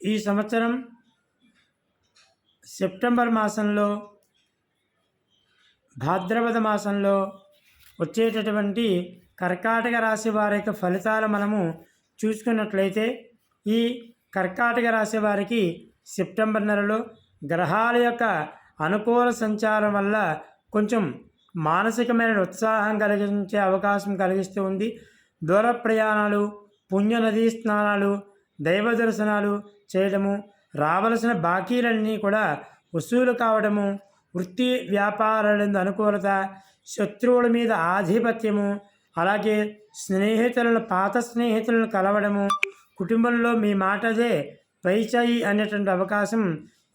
ఈ సంవత్సరం సెప్టెంబర్ మాసంలో భాద్రపద మాసంలో వచ్చేటటువంటి కర్కాటక రాశి వారి యొక్క ఫలితాలు మనము చూసుకున్నట్లయితే ఈ కర్కాటక రాశి వారికి సెప్టెంబర్ నెలలో గ్రహాల యొక్క అనుకూల సంచారం వల్ల కొంచెం మానసికమైన ఉత్సాహం కలిగించే అవకాశం కలిగిస్తూ ఉంది. దూర ప్రయాణాలు పుణ్య నదీ స్నానాలు దైవ దర్శనాలు చేయడము రావలసిన బాకీలన్నీ కూడా వసూలు కావడము వృత్తి వ్యాపారాలందు అనుకూలత శత్రువుల మీద ఆధిపత్యము అలాగే స్నేహితులను పాత స్నేహితులను కలవడము కుటుంబంలో మీ మాటదే పైచాయి అనేటువంటి అవకాశం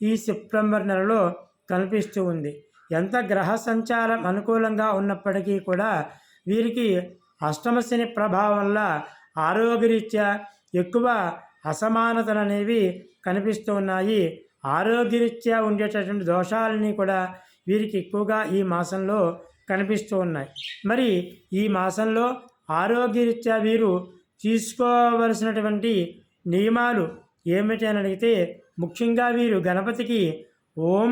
ఈ సెప్టెంబర్ నెలలో కనిపిస్తూ ఉంది. ఎంత గ్రహ సంచారం అనుకూలంగా ఉన్నప్పటికీ కూడా వీరికి అష్టమ శని ప్రభావం వల్ల ఆరోగ్యరీత్యా ఎక్కువ అసమానతలు అనేవి కనిపిస్తూ ఉన్నాయి. ఆరోగ్యరీత్యా ఉండేటటువంటి దోషాలని కూడా వీరికి ఎక్కువగా ఈ మాసంలో కనిపిస్తూ ఉన్నాయి. మరి ఈ మాసంలో ఆరోగ్యరీత్యా వీరు తీసుకోవలసినటువంటి నియమాలు ఏమిటి అని అడిగితే ముఖ్యంగా వీరు గణపతికి ఓం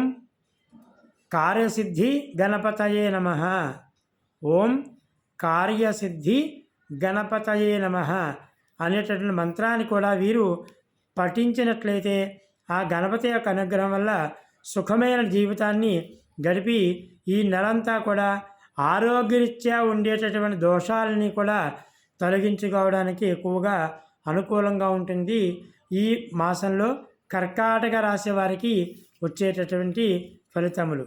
కార్యసిద్ధి గణపతయే నమ. ఓం కార్యసిద్ధి గణపతయే నమ. అనేటటువంటి మంత్రాన్ని కూడా వీరు పఠించినట్లయితే ఆ గణపతి యొక్క అనుగ్రహం వల్ల సుఖమైన జీవితాన్ని గడిపి ఈ నెలంతా కూడా ఆరోగ్యరీత్యా ఉండేటటువంటి దోషాలని కూడా తొలగించుకోవడానికి ఎక్కువగా అనుకూలంగా ఉంటుంది. ఈ మాసంలో కర్కాటక రాశి వారికి వచ్చేటటువంటి ఫలితములు.